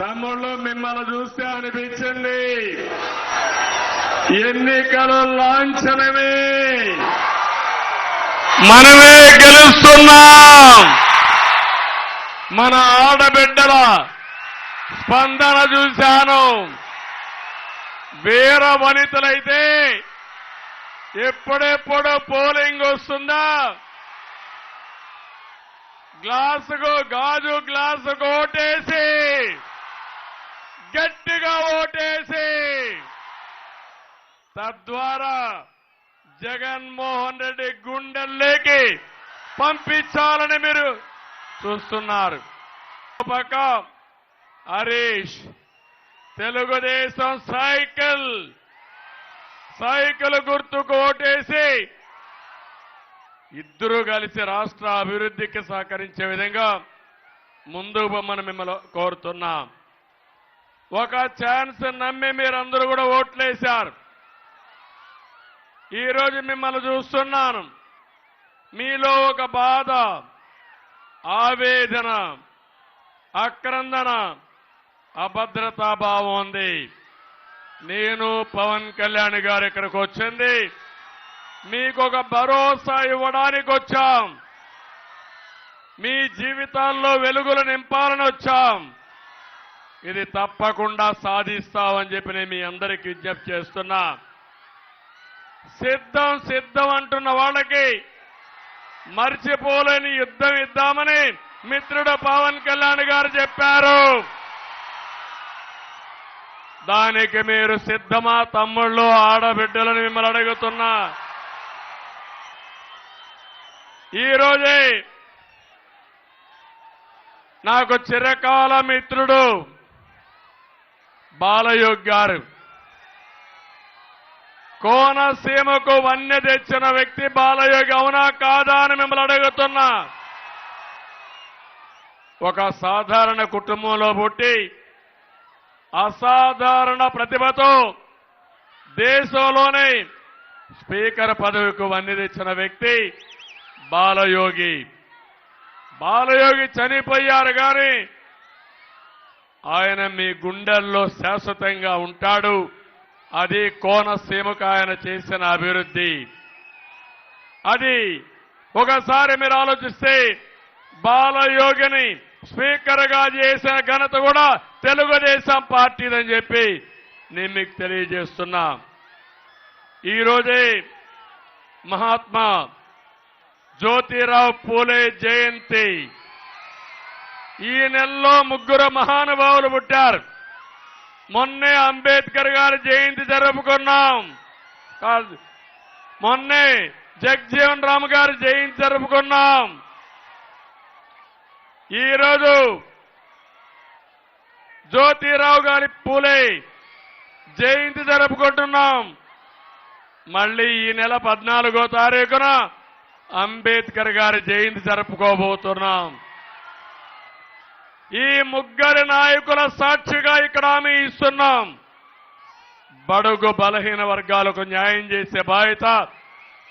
తమ్ముళ్ళు మిమ్మల్ని చూస్తే అనిపించింది ఎన్నికలు లాంఛనమే. మనమే గెలుస్తున్నాం. మన ఆడబిడ్డల స్పందన చూశాను. వీర వనితలైతే ఎప్పుడెప్పుడు పోలింగ్ వస్తుందా? గ్లాసుకు గాజు గ్లాసుకు కోటేసి గట్టిగా ఓటేసి తద్వారా జగన్మోహన్ రెడ్డి గుండెల్లోకి పంపించాలని మీరు చూస్తున్నారు. పక్క హరీష్ తెలుగుదేశం సైకిల్ సైకిల్ గుర్తుకు ఓటేసి ఇద్దరూ కలిసి రాష్ట్ర అభివృద్ధికి సహకరించే విధంగా ముందుకు బొమ్మను మిమ్మల్ని కోరుతున్నాం. ఒక ఛాన్స్ నమ్మి మీరందరూ కూడా ఓట్లేశారు. ఈరోజు మిమ్మల్ని చూస్తున్నాను. మీలో ఒక బాధ ఆవేదన అక్రందన అభద్రతా భావం ఉంది. నేను పవన్ కళ్యాణ్ గారు ఇక్కడికి వచ్చింది. మీకు ఒక భరోసా ఇవ్వడానికి వచ్చాం. మీ జీవితాల్లో వెలుగులు నింపాలని వచ్చాం. ఇది తప్పకుండా సాధిస్తామని చెప్పి నేను మీ అందరికీ విజ్ఞప్తి చేస్తున్నా. సిద్ధం సిద్ధం అంటున్న వాళ్ళకి మర్చిపోలేని యుద్ధం ఇద్దామని మిత్రుడు పవన్ కళ్యాణ్ గారు చెప్పారు. దానికి మీరు సిద్ధమా తమ్ముళ్ళు ఆడబిడ్డలను మిమ్మల్ని అడుగుతున్నా. ఈరోజే నాకు చిరకాల మిత్రుడు బాలయోగ్ గారు. కోనసీమకు వన్య తెచ్చిన వ్యక్తి బాలయోగి అవునా కాదా అని మిమ్మల్ని అడుగుతున్నా. ఒక సాధారణ కుటుంబంలో పుట్టి అసాధారణ ప్రతిభతో దేశంలోనే స్పీకర్ పదవికి వన్నె తెచ్చిన వ్యక్తి బాలయోగి. బాలయోగి చనిపోయారు కానీ ఆయన మీ గుండెల్లో శాశ్వతంగా ఉంటాడు. అది కోనసీమకు ఆయన చేసిన అభివృద్ధి. అది ఒకసారి మీరు ఆలోచిస్తే బాలయోగిని స్పీకర్గా చేసిన ఘనత కూడా తెలుగుదేశం పార్టీదని చెప్పి నేను మీకు తెలియజేస్తున్నా. ఈరోజే మహాత్మా జ్యోతిరావు పూలే జయంతి. ఈ నెలలో ముగ్గురు మహానుభావులు పుట్టారు. మొన్నే అంబేద్కర్ గారి జయంతి జరుపుకున్నాం. మొన్నే జగ్జీవన్ రామ్ గారి జయంతి జరుపుకున్నాం. ఈరోజు జ్యోతిరావు గారి పూలే జయంతి జరుపుకుంటున్నాం. మళ్ళీ ఈ నెల పద్నాలుగో తారీఖున అంబేద్కర్ గారి జయంతి జరుపుకోబోతున్నాం. ఈ ముగ్గురి నాయకుల సాక్షిగా ఇక్కడ హామీ ఇస్తున్నాం. బడుగు బలహీన వర్గాలకు న్యాయం చేసే బాధ్యత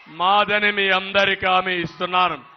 మాదని మీ అందరికీ హామీ ఇస్తున్నాను.